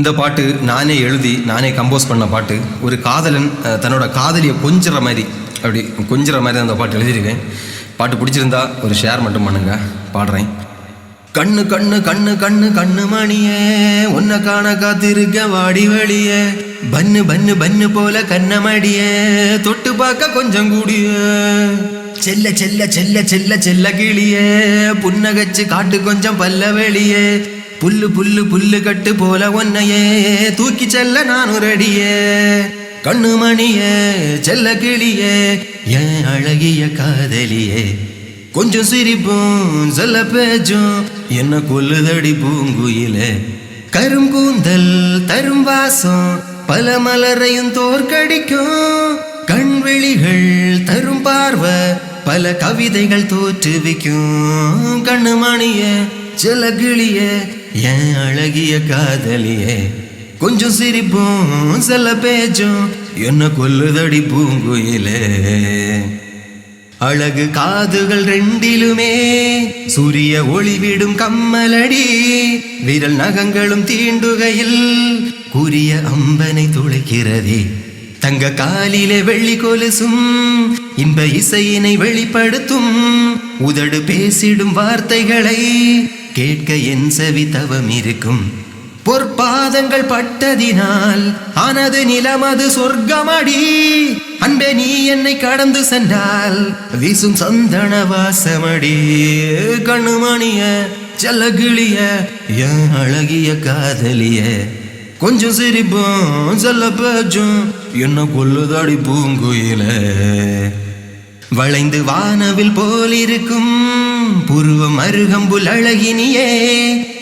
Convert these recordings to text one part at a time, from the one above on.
இந்த பாட்டு நானே எழுதி நானே கம்போஸ் பண்ண பாட்டு. ஒரு காதலன் தன்னோட காதலியை கொஞ்சிற மாதிரி அப்படி கொஞ்சிற மாதிரி அந்த பாட்டு எழுதியிருக்கேன். பாட்டு பிடிச்சிருந்தா ஒரு ஷேர் மட்டும் பண்ணுங்க பாடுறேன். கண்ணு கண்ணு கண்ணு கண்ணு கண்ணு மணியே உன்னை காண காத்திருக்க வாடி வழியே. பன்னு பன்னு பன்னு போல கண்ணமடியே தொட்டு பார்க்க கொஞ்சம் கூடிய. செல்ல செல்ல செல்ல செல்ல செல்ல கிளியே புன்னகச்சு காட்டு கொஞ்சம் பல்ல வெளியே. புல்லு புல்லு புல்லு கட்டு போல ஒன்னையே. தூக்கி செல்ல நான் ரெடியே கண்ணு மணியே செல்ல கிளியே என் அழகிய காதலியே. கொஞ்சம் சிரிப்பும் செல்ல பேச்சும் என்ன கொல்லுதடி பூங்குயிலே. கரும்பூந்தல் தரும் வாசம் பல மலரையும் தோற்கடிக்கும். கண்வெளிகள் தரும் பார்வை பல கவிதைகள் தோற்றுவிக்கும். கண்ணு மணிய செல்ல கிளியே என் அழகிய காதலியே கொஞ்சம் சிரிப்பும் செல்ல பேச்சும் என்ன கொல்லுதடி பூங்குயிலே. அழகு காதுகள் ரெண்டிலுமே சூரிய ஒளிவிடும் கம்மலடி விரல் நகங்களும் தீண்டுகையில் கூறிய அம்பனை துளைக்கிறதே. தங்க காலிலே வெள்ளி கொலுசும் இன்ப இசையினை வெளிப்படுத்தும் உதடு பேசிடும் வார்த்தைகளை கேட்க என் செவி தவம் இருக்கும். பொற்பாதங்கள் பட்டதினால் ஆனது நிலமது சொர்க்கமடி. அன்பே நீ என்னை கடந்து சென்றால் வீசும் சந்தன வாசமடி. கண்ணுமணிய செல்லகிளிய என் அழகிய காதலிய. கொஞ்சம் சிரிப்போம் செல்ல பேச்சும் என்ன கொல்லுதாடி பூங்குயில. வளைந்து வானவில் போலிருக்கும் புருவம் அருகம்புல் அழகினியே.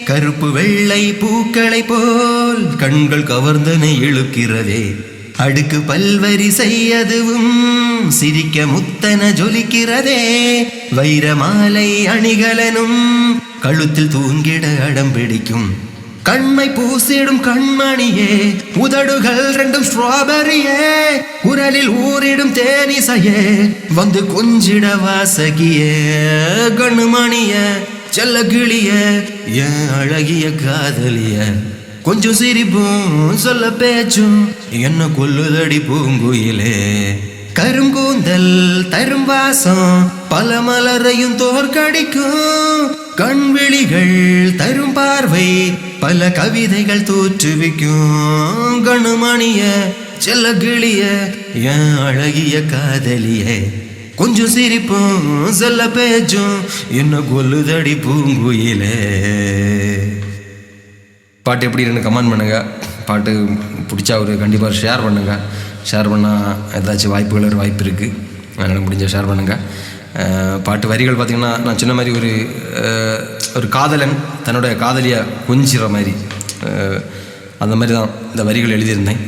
கருப்பு வெள்ளை பூக்களை போல் கண்கள் கவர்ந்தனை இழுக்கிறதே. அடுக்கு பல்வரி செய்யதுவும் சிரிக்க முத்தன ஜொலிக்கிறதே. வைரமாலை அணிகலனும் கழுத்தில் தூங்கிட அடம் பிடிக்கும். கண்மை பூசிடும் கண்மணியே உதடுகள் ரெண்டும் ஸ்ட்ராபெரியே குரலில் ஊறிடும் தேனிசையே வந்து கொஞ்சிட வாசகியே கண்ணுமணிய செல்ல கிளிய என் அழகிய காதலிய. கொஞ்சம் சிரிப்பும் சொல்ல பேச்சும் என்ன கொல்லுதடி பூங்குயிலே. கருங்கூந்தல் தரும் வாசம் பல மலரையும் தோற்கடிக்கும். கண்விழிகள் தரும் பார்வை பல கவிதைகள் தோற்றுவிக்கும் கண்ணுமணிய செல்ல கிளிய என் அழகிய காதலிய. கொஞ்சம் சிரிப்பும் சொல்ல பேச்சும் என்ன கொல்லுதடி பூங்குயிலே. பாட்டு எப்படி இருக்குன்னு கமெண்ட் பண்ணுங்கள் பாட்டு பிடிச்சா ஒரு கண்டிப்பாக ஷேர் பண்ணுங்கள் ஷேர் பண்ணால் ஏதாச்சும் வாய்ப்புகள் ஒரு வாய்ப்பு இருக்குது அதனால் முடிஞ்ச ஷேர் பண்ணுங்கள் பாட்டு வரிகள் பார்த்திங்கன்னா நான் சொன்ன மாதிரி ஒரு ஒரு காதலன் தன்னுடைய காதலியை கொஞ்சிற மாதிரி அந்த மாதிரி தான் இந்த வரிகள் எழுதியிருந்தேன்.